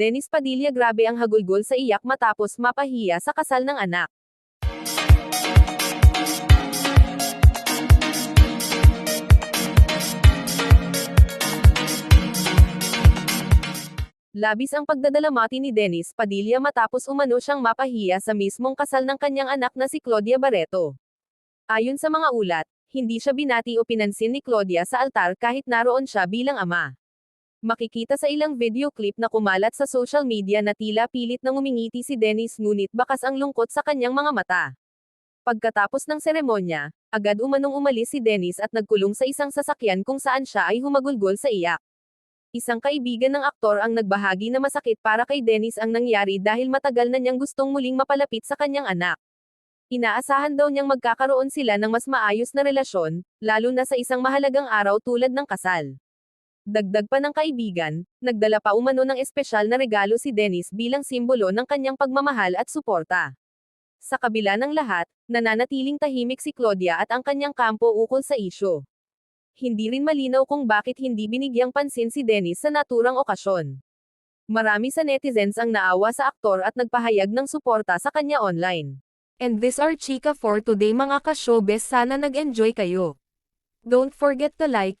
Dennis Padilla grabe ang hagulgol sa iyak matapos mapahiya sa kasal ng anak. Labis ang pagdadalamati ni Dennis Padilla matapos umano siyang mapahiya sa mismong kasal ng kanyang anak na si Claudia Barreto. Ayon sa mga ulat, hindi siya binati o pinansin ni Claudia sa altar kahit naroon siya bilang ama. Makikita sa ilang video clip na kumalat sa social media na tila pilit nang umingiti si Dennis ngunit bakas ang lungkot sa kanyang mga mata. Pagkatapos ng seremonya, agad umanong umalis si Dennis at nagkulong sa isang sasakyan kung saan siya ay humagulgol sa iyak. Isang kaibigan ng aktor ang nagbahagi na masakit para kay Dennis ang nangyari dahil matagal na niyang gustong muling mapalapit sa kanyang anak. Inaasahan daw niyang magkakaroon sila ng mas maayos na relasyon, lalo na sa isang mahalagang araw tulad ng kasal. Dagdag pa ng kaibigan, nagdala pa umano ng espesyal na regalo si Dennis bilang simbolo ng kanyang pagmamahal at suporta. Sa kabila ng lahat, nananatiling tahimik si Claudia at ang kanyang kampo ukol sa isyo. Hindi rin malinaw kung bakit hindi binigyang pansin si Dennis sa naturang okasyon. Marami sa netizens ang naawa sa aktor at nagpahayag ng suporta sa kanya online. And this are Chika for today mga ka-showbiz sana nag-enjoy kayo. Don't forget to like,